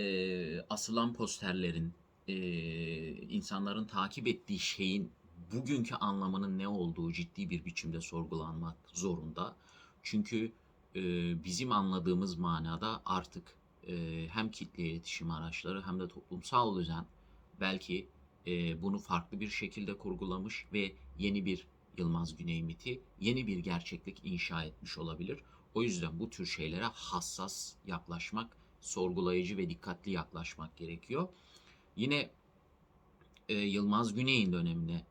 e, asılan posterlerin, e, insanların takip ettiği şeyin bugünkü anlamının ne olduğu ciddi bir biçimde sorgulanmak zorunda. Çünkü e, bizim anladığımız manada artık e, hem kitle iletişim araçları hem de toplumsal düzen belki e, bunu farklı bir şekilde kurgulamış ve yeni bir Yılmaz Güney miti, yeni bir gerçeklik inşa etmiş olabilir. O yüzden bu tür şeylere hassas yaklaşmak, sorgulayıcı ve dikkatli yaklaşmak gerekiyor. Yine e, Yılmaz Güney'in dönemine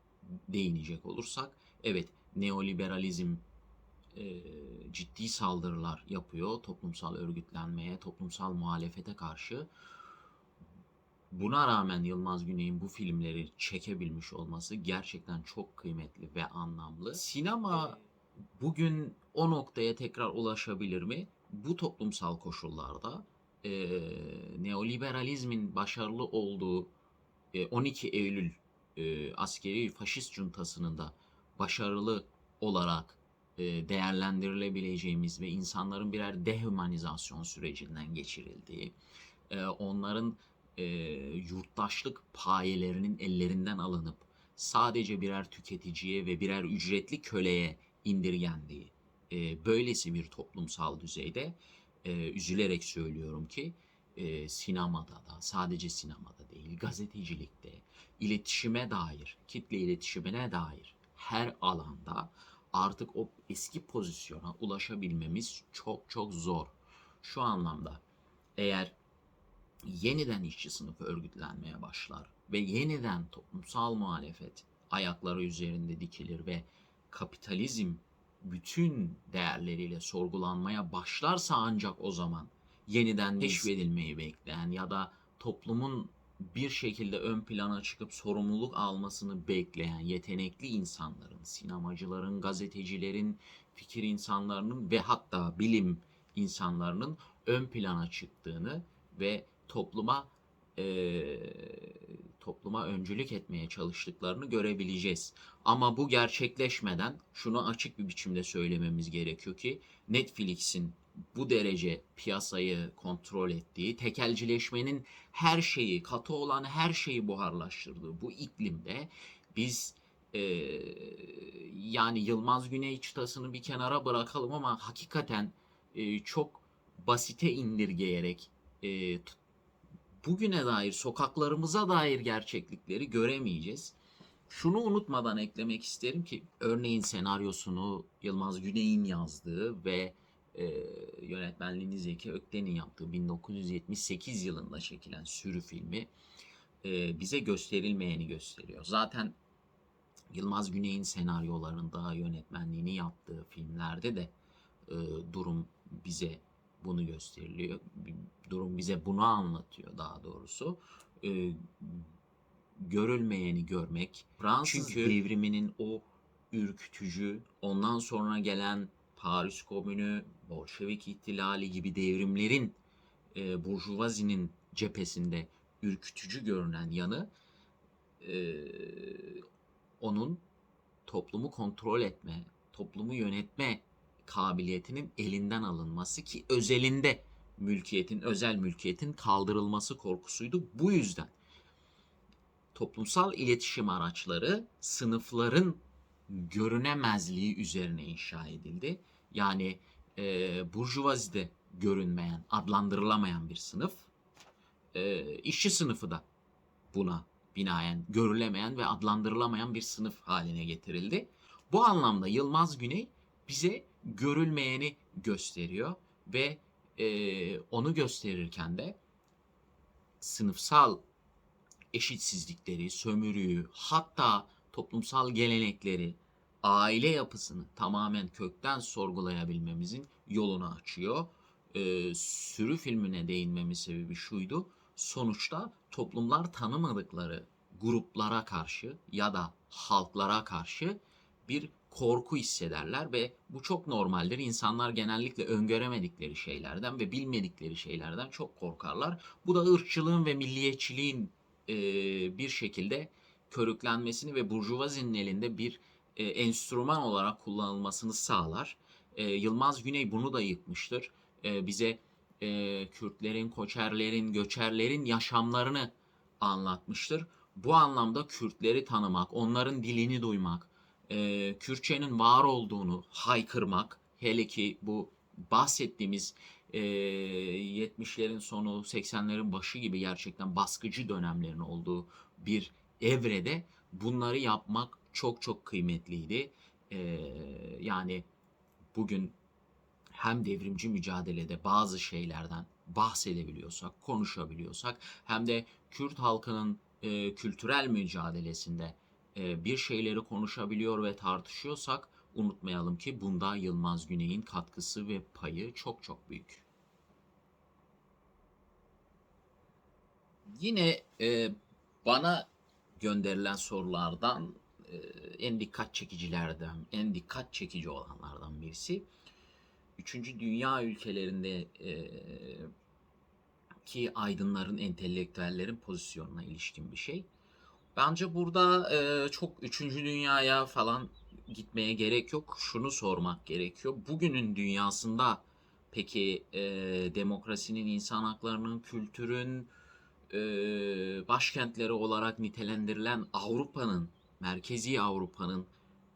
değinecek olursak, evet neoliberalizm e, ciddi saldırılar yapıyor toplumsal örgütlenmeye, toplumsal muhalefete karşı. Buna rağmen Yılmaz Güney'in bu filmleri çekebilmiş olması gerçekten çok kıymetli ve anlamlı. Sinema bugün o noktaya tekrar ulaşabilir mi? Bu toplumsal koşullarda e, neoliberalizmin başarılı olduğu e, 12 Eylül e, askeri faşist cuntasının da başarılı olarak e, değerlendirilebileceğimiz ve insanların birer dehumanizasyon sürecinden geçirildiği, e, onların e, yurttaşlık payelerinin ellerinden alınıp sadece birer tüketiciye ve birer ücretli köleye indirgendiği e, böylesi bir toplumsal düzeyde e, üzülerek söylüyorum ki e, sinemada da sadece sinemada değil gazetecilikte iletişime dair kitle iletişimine dair her alanda artık o eski pozisyona ulaşabilmemiz çok çok zor. Şu anlamda eğer yeniden işçi sınıfı örgütlenmeye başlar ve yeniden toplumsal muhalefet ayakları üzerinde dikilir ve kapitalizm bütün değerleriyle sorgulanmaya başlarsa ancak o zaman yeniden keşfedilmeyi bekleyen ya da toplumun bir şekilde ön plana çıkıp sorumluluk almasını bekleyen yetenekli insanların, sinemacıların, gazetecilerin, fikir insanlarının ve hatta bilim insanlarının ön plana çıktığını ve topluma eee, topluma öncülük etmeye çalıştıklarını görebileceğiz. Ama bu gerçekleşmeden şunu açık bir biçimde söylememiz gerekiyor ki Netflix'in bu derece piyasayı kontrol ettiği, tekelcileşmenin her şeyi, katı olan her şeyi buharlaştırdığı bu iklimde biz eee, yani Yılmaz Güney çıtasını bir kenara bırakalım ama hakikaten eee, çok basite indirgeyerek t- bugüne dair, sokaklarımıza dair gerçeklikleri göremeyeceğiz. Şunu unutmadan eklemek isterim ki örneğin senaryosunu Yılmaz Güney'in yazdığı ve e, yönetmenliğini Zeki Ökten'in yaptığı 1978 yılında çekilen Sürü filmi e, bize gösterilmeyeni gösteriyor. Zaten Yılmaz Güney'in senaryolarında yönetmenliğini yaptığı filmlerde de e, durum bize bunu gösteriliyor. Durum bize bunu anlatıyor daha doğrusu. E, görülmeyeni görmek. Fransız Çünkü- devriminin o ürkütücü, ondan sonra gelen Paris Komünü, Bolşevik ihtilali gibi devrimlerin e, Burjuvazinin cephesinde ürkütücü görünen yanı e, onun toplumu kontrol etme, toplumu yönetme kabiliyetinin elinden alınması ki özelinde mülkiyetin, özel mülkiyetin kaldırılması korkusuydu. Bu yüzden toplumsal iletişim araçları sınıfların görünemezliği üzerine inşa edildi. Yani e, burjuvazide görünmeyen, adlandırılamayan bir sınıf, e, işçi sınıfı da buna binaen görülemeyen ve adlandırılamayan bir sınıf haline getirildi. Bu anlamda Yılmaz Güney bize görülmeyeni gösteriyor ve e, onu gösterirken de sınıfsal eşitsizlikleri, sömürüyü, hatta toplumsal gelenekleri, aile yapısını tamamen kökten sorgulayabilmemizin yolunu açıyor. Ee, sürü filmine değinmemin sebebi şuydu. Sonuçta toplumlar tanımadıkları gruplara karşı ya da halklara karşı bir korku hissederler ve bu çok normaldir. İnsanlar genellikle öngöremedikleri şeylerden ve bilmedikleri şeylerden çok korkarlar. Bu da ırkçılığın ve milliyetçiliğin e, bir şekilde körüklenmesini ve burjuvazinin elinde bir e, enstrüman olarak kullanılmasını sağlar. E, Yılmaz Güney bunu da yıkmıştır. E, bize e, Kürtlerin, Koçerlerin, Göçerlerin yaşamlarını anlatmıştır. Bu anlamda Kürtleri tanımak, onların dilini duymak, e, Kürtçenin var olduğunu haykırmak, hele ki bu bahsettiğimiz e, 70'lerin sonu, 80'lerin başı gibi gerçekten baskıcı dönemlerin olduğu bir evrede bunları yapmak çok çok kıymetliydi. E, yani bugün hem devrimci mücadelede bazı şeylerden bahsedebiliyorsak, konuşabiliyorsak hem de Kürt halkının e, kültürel mücadelesinde bir şeyleri konuşabiliyor ve tartışıyorsak unutmayalım ki bunda Yılmaz Güney'in katkısı ve payı çok çok büyük. Yine e, bana gönderilen sorulardan e, en dikkat çekicilerden, en dikkat çekici olanlardan birisi Üçüncü dünya ülkelerinde e, ki aydınların, entelektüellerin pozisyonuna ilişkin bir şey. Bence burada e, çok üçüncü dünyaya falan gitmeye gerek yok. Şunu sormak gerekiyor. Bugünün dünyasında peki e, demokrasinin, insan haklarının, kültürün e, başkentleri olarak nitelendirilen Avrupa'nın, merkezi Avrupa'nın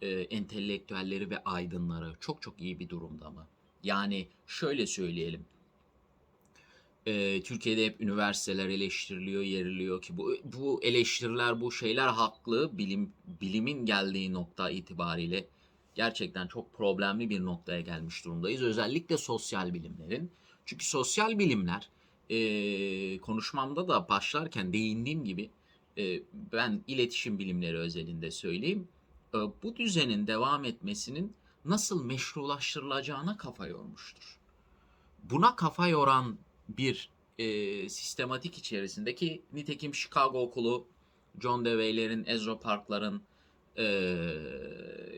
e, entelektüelleri ve aydınları çok çok iyi bir durumda mı? Yani şöyle söyleyelim. Ee, Türkiye'de hep üniversiteler eleştiriliyor, yeriliyor ki bu bu eleştiriler, bu şeyler haklı. Bilim bilimin geldiği nokta itibariyle gerçekten çok problemli bir noktaya gelmiş durumdayız. Özellikle sosyal bilimlerin. Çünkü sosyal bilimler e, konuşmamda da başlarken değindiğim gibi e, ben iletişim bilimleri özelinde söyleyeyim. E, bu düzenin devam etmesinin nasıl meşrulaştırılacağına kafa yormuştur. Buna kafa yoran bir e, sistematik içerisindeki nitekim Chicago Okulu, John Dewey'lerin, Ezra Park'ların e,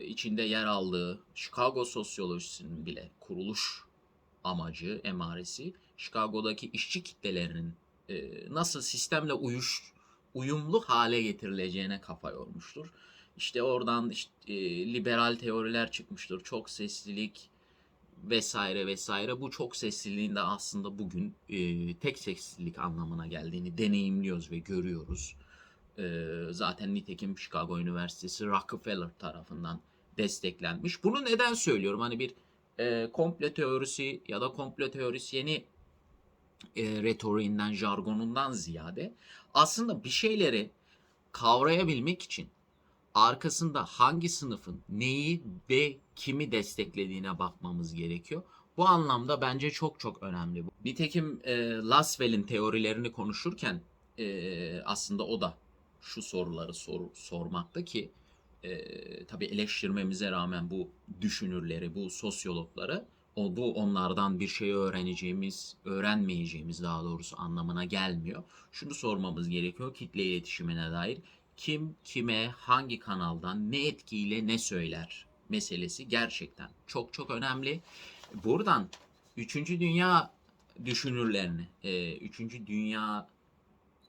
içinde yer aldığı Chicago sosyolojisinin bile kuruluş amacı, emaresi Chicago'daki işçi kitlelerinin e, nasıl sistemle uyuş, uyumlu hale getirileceğine kafa yormuştur. İşte oradan işte, e, liberal teoriler çıkmıştır. Çok seslilik vesaire vesaire. Bu çok sesliliğin de aslında bugün e, tek seslilik anlamına geldiğini deneyimliyoruz ve görüyoruz. E, zaten nitekim Chicago Üniversitesi Rockefeller tarafından desteklenmiş. Bunu neden söylüyorum? Hani bir e, komplo teorisi ya da komplo teorisyeni e, retoriğinden, jargonundan ziyade aslında bir şeyleri kavrayabilmek için arkasında hangi sınıfın neyi ve kimi desteklediğine bakmamız gerekiyor. Bu anlamda bence çok çok önemli. Nitekim e, Laswell'in teorilerini konuşurken e, aslında o da şu soruları sor, sormakta ki e, tabii eleştirmemize rağmen bu düşünürleri, bu sosyologları o bu onlardan bir şey öğreneceğimiz, öğrenmeyeceğimiz daha doğrusu anlamına gelmiyor. Şunu sormamız gerekiyor kitle iletişimine dair kim kime hangi kanaldan ne etkiyle ne söyler meselesi gerçekten çok çok önemli. Buradan 3. Dünya düşünürlerini, 3. E, Dünya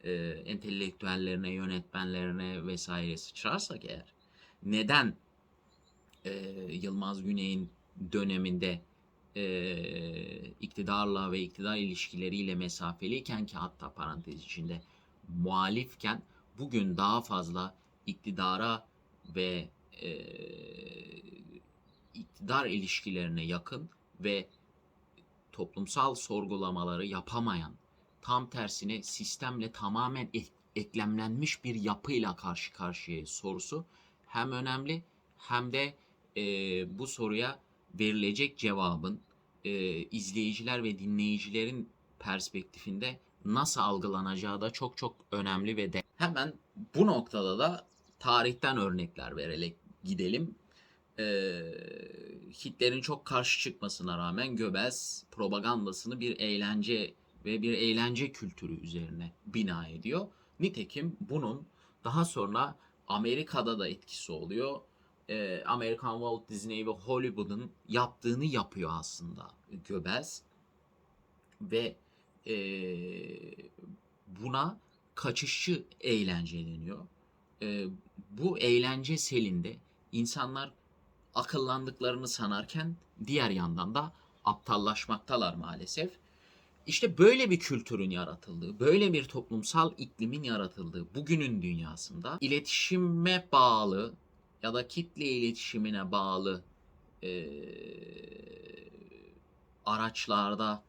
e, entelektüellerine, yönetmenlerine vesaire sıçrarsak eğer neden e, Yılmaz Güney'in döneminde iktidarla ve iktidar ilişkileriyle mesafeliyken ki hatta parantez içinde muhalifken bugün daha fazla iktidara ve e, iktidar ilişkilerine yakın ve toplumsal sorgulamaları yapamayan, tam tersine sistemle tamamen eklemlenmiş bir yapıyla karşı karşıya sorusu hem önemli hem de e, bu soruya verilecek cevabın e, izleyiciler ve dinleyicilerin perspektifinde nasıl algılanacağı da çok çok önemli ve de hemen bu noktada da tarihten örnekler vererek gidelim. Ee, Hitler'in çok karşı çıkmasına rağmen Göbels propagandasını bir eğlence ve bir eğlence kültürü üzerine bina ediyor. Nitekim bunun daha sonra Amerika'da da etkisi oluyor. Ee, Amerikan Walt Disney ve Hollywood'un yaptığını yapıyor aslında Göbels. Ve e, buna kaçışçı eğlence deniyor. E, bu eğlence selinde insanlar akıllandıklarını sanarken diğer yandan da aptallaşmaktalar maalesef. İşte böyle bir kültürün yaratıldığı, böyle bir toplumsal iklimin yaratıldığı bugünün dünyasında iletişime bağlı ya da kitle iletişimine bağlı eee, araçlarda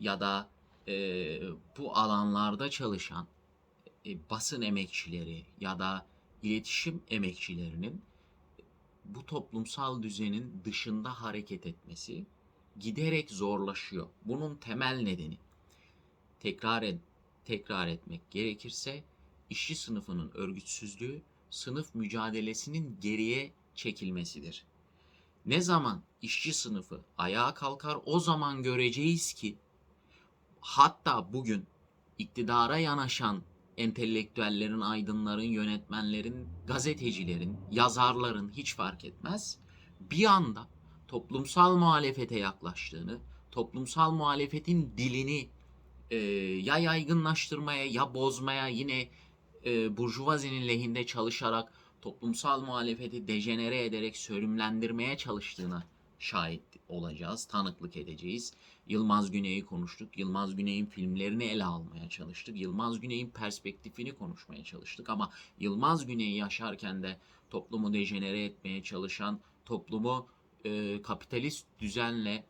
ya da eee, bu alanlarda çalışan e, basın emekçileri ya da iletişim emekçilerinin bu toplumsal düzenin dışında hareket etmesi giderek zorlaşıyor. Bunun temel nedeni tekrar et, tekrar etmek gerekirse işçi sınıfının örgütsüzlüğü sınıf mücadelesinin geriye çekilmesidir. Ne zaman işçi sınıfı ayağa kalkar o zaman göreceğiz ki hatta bugün iktidara yanaşan entelektüellerin, aydınların, yönetmenlerin, gazetecilerin, yazarların hiç fark etmez. Bir anda toplumsal muhalefete yaklaştığını, toplumsal muhalefetin dilini e, ya yaygınlaştırmaya ya bozmaya yine e, burjuvazinin lehinde çalışarak toplumsal muhalefeti dejenere ederek sönümlendirmeye çalıştığına şahit olacağız, tanıklık edeceğiz. Yılmaz Güney'i konuştuk. Yılmaz Güney'in filmlerini ele almaya çalıştık. Yılmaz Güney'in perspektifini konuşmaya çalıştık ama Yılmaz Güney'i yaşarken de toplumu dejenere etmeye çalışan, toplumu e, kapitalist düzenle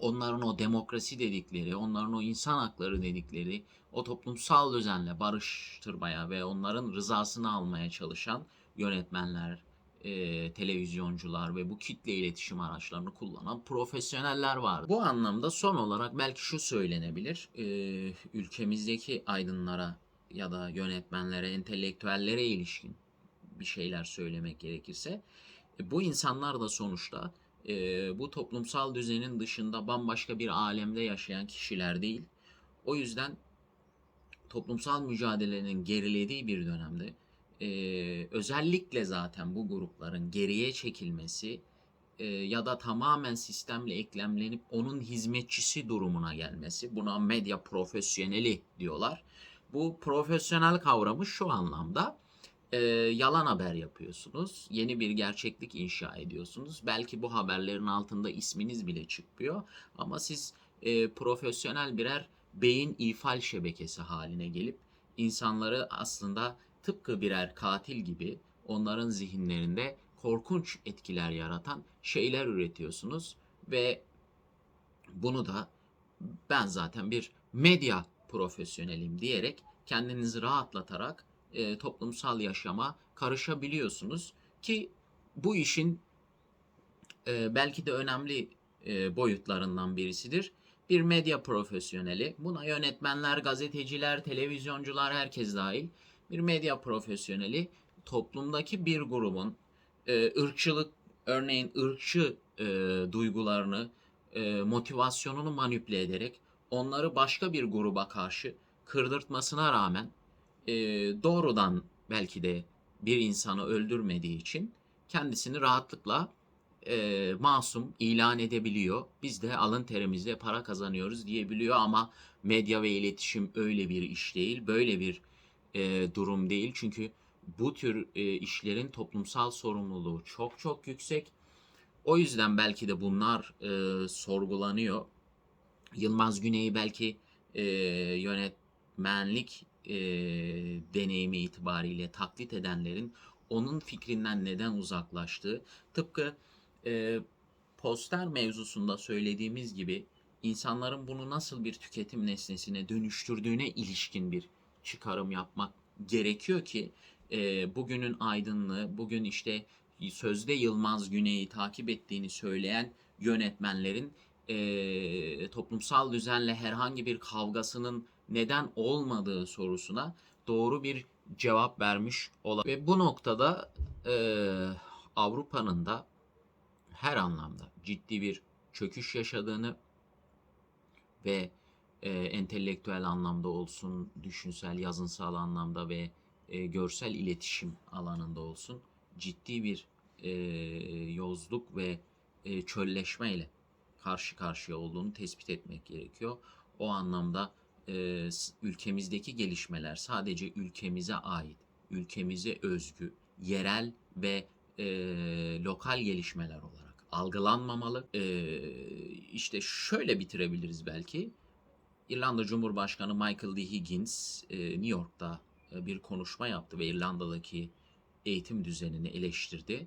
onların o demokrasi dedikleri, onların o insan hakları dedikleri, o toplumsal düzenle barıştırmaya ve onların rızasını almaya çalışan yönetmenler, e, televizyoncular ve bu kitle iletişim araçlarını kullanan profesyoneller var. Bu anlamda son olarak belki şu söylenebilir. E, ülkemizdeki aydınlara ya da yönetmenlere, entelektüellere ilişkin bir şeyler söylemek gerekirse e, bu insanlar da sonuçta e, bu toplumsal düzenin dışında bambaşka bir alemde yaşayan kişiler değil. O yüzden toplumsal mücadelenin gerilediği bir dönemde e, özellikle zaten bu grupların geriye çekilmesi e, ya da tamamen sistemle eklemlenip onun hizmetçisi durumuna gelmesi buna medya profesyoneli diyorlar. Bu profesyonel kavramı şu anlamda e, yalan haber yapıyorsunuz. Yeni bir gerçeklik inşa ediyorsunuz. Belki bu haberlerin altında isminiz bile çıkmıyor. Ama siz e, profesyonel birer beyin ifal şebekesi haline gelip insanları aslında tıpkı birer katil gibi onların zihinlerinde korkunç etkiler yaratan şeyler üretiyorsunuz ve bunu da ben zaten bir medya profesyonelim diyerek kendinizi rahatlatarak e, toplumsal yaşama karışabiliyorsunuz ki bu işin e, belki de önemli e, boyutlarından birisidir. Bir medya profesyoneli, buna yönetmenler, gazeteciler, televizyoncular herkes dahil bir medya profesyoneli toplumdaki bir grubun e, ırkçılık örneğin ırkçı e, duygularını, e, motivasyonunu manipüle ederek onları başka bir gruba karşı kırdırtmasına rağmen e, doğrudan belki de bir insanı öldürmediği için kendisini rahatlıkla e, masum ilan edebiliyor. Biz de alın terimizle para kazanıyoruz diyebiliyor ama medya ve iletişim öyle bir iş değil, böyle bir e, durum değil. Çünkü bu tür e, işlerin toplumsal sorumluluğu çok çok yüksek. O yüzden belki de bunlar e, sorgulanıyor. Yılmaz Güney'i belki e, yönetmenlik e, deneyimi itibariyle taklit edenlerin onun fikrinden neden uzaklaştığı tıpkı e, poster mevzusunda söylediğimiz gibi insanların bunu nasıl bir tüketim nesnesine dönüştürdüğüne ilişkin bir çıkarım yapmak gerekiyor ki e, bugünün aydınlığı, bugün işte sözde Yılmaz Güney'i takip ettiğini söyleyen yönetmenlerin e, toplumsal düzenle herhangi bir kavgasının neden olmadığı sorusuna doğru bir cevap vermiş olabilir. Ve bu noktada e, Avrupa'nın da her anlamda ciddi bir çöküş yaşadığını ve e, entelektüel anlamda olsun, düşünsel, yazınsal anlamda ve e, görsel iletişim alanında olsun ciddi bir e, yozluk ve e, çölleşmeyle karşı karşıya olduğunu tespit etmek gerekiyor. O anlamda e, ülkemizdeki gelişmeler sadece ülkemize ait, ülkemize özgü, yerel ve e, lokal gelişmeler olarak algılanmamalı. E, işte şöyle bitirebiliriz belki İrlanda Cumhurbaşkanı Michael D. Higgins e, New York'ta e, bir konuşma yaptı ve İrlanda'daki eğitim düzenini eleştirdi.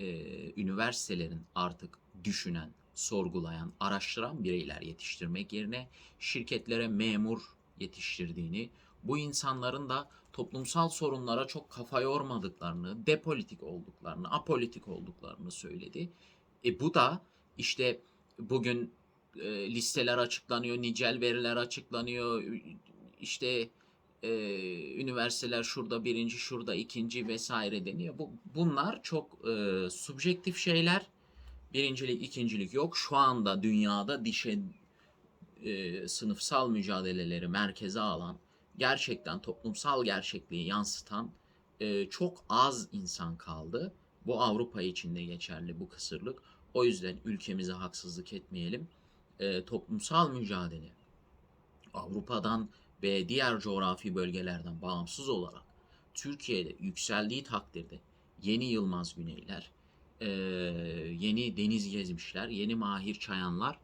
E, üniversitelerin artık düşünen, sorgulayan, araştıran bireyler yetiştirmek yerine şirketlere memur yetiştirdiğini, bu insanların da toplumsal sorunlara çok kafa yormadıklarını, depolitik olduklarını, apolitik olduklarını söyledi. E bu da işte bugün e, listeler açıklanıyor, nicel veriler açıklanıyor, işte e, üniversiteler şurada birinci, şurada ikinci vesaire deniyor. Bu, bunlar çok e, subjektif şeyler. Birincilik, ikincilik yok. Şu anda dünyada dişe e, sınıfsal mücadeleleri merkeze alan, gerçekten toplumsal gerçekliği yansıtan e, çok az insan kaldı. Bu Avrupa için de geçerli bu kısırlık. O yüzden ülkemize haksızlık etmeyelim. E, toplumsal mücadele Avrupa'dan ve diğer coğrafi bölgelerden bağımsız olarak Türkiye'de yükseldiği takdirde yeni Yılmaz Güneyler, e, yeni Deniz Gezmişler, yeni Mahir Çayanlar,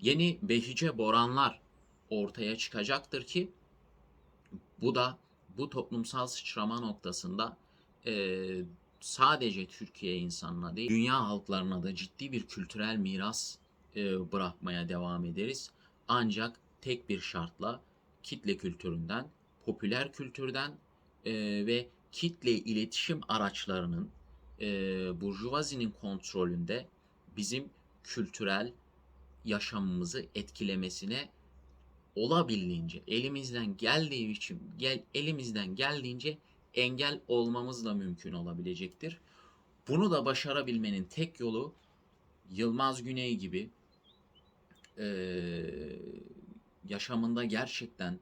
yeni Behice Boranlar ortaya çıkacaktır ki bu da bu toplumsal sıçrama noktasında e, sadece Türkiye insanına değil, dünya halklarına da ciddi bir kültürel miras bırakmaya devam ederiz. Ancak tek bir şartla kitle kültüründen, popüler kültürden e, ve kitle iletişim araçlarının e, burjuvazinin kontrolünde bizim kültürel yaşamımızı etkilemesine olabildiğince elimizden geldiği için gel, elimizden geldiğince engel olmamız da mümkün olabilecektir. Bunu da başarabilmenin tek yolu Yılmaz Güney gibi eee, yaşamında gerçekten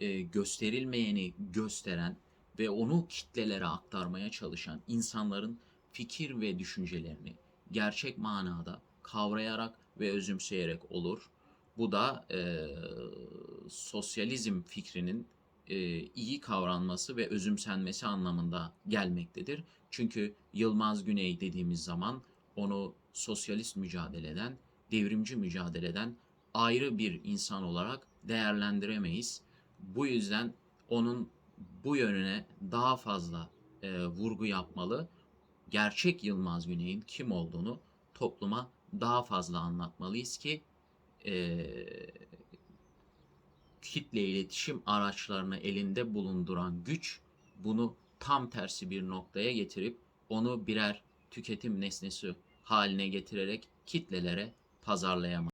eee, gösterilmeyeni gösteren ve onu kitlelere aktarmaya çalışan insanların fikir ve düşüncelerini gerçek manada kavrayarak ve özümseyerek olur. Bu da eee, sosyalizm fikrinin eee, iyi kavranması ve özümsenmesi anlamında gelmektedir. Çünkü Yılmaz Güney dediğimiz zaman onu sosyalist mücadeleden, devrimci mücadeleden ayrı bir insan olarak değerlendiremeyiz. Bu yüzden onun bu yönüne daha fazla eee, vurgu yapmalı. Gerçek Yılmaz Güney'in kim olduğunu topluma daha fazla anlatmalıyız ki eee, kitle iletişim araçlarını elinde bulunduran güç bunu tam tersi bir noktaya getirip onu birer tüketim nesnesi haline getirerek kitlelere pazarlayamaz.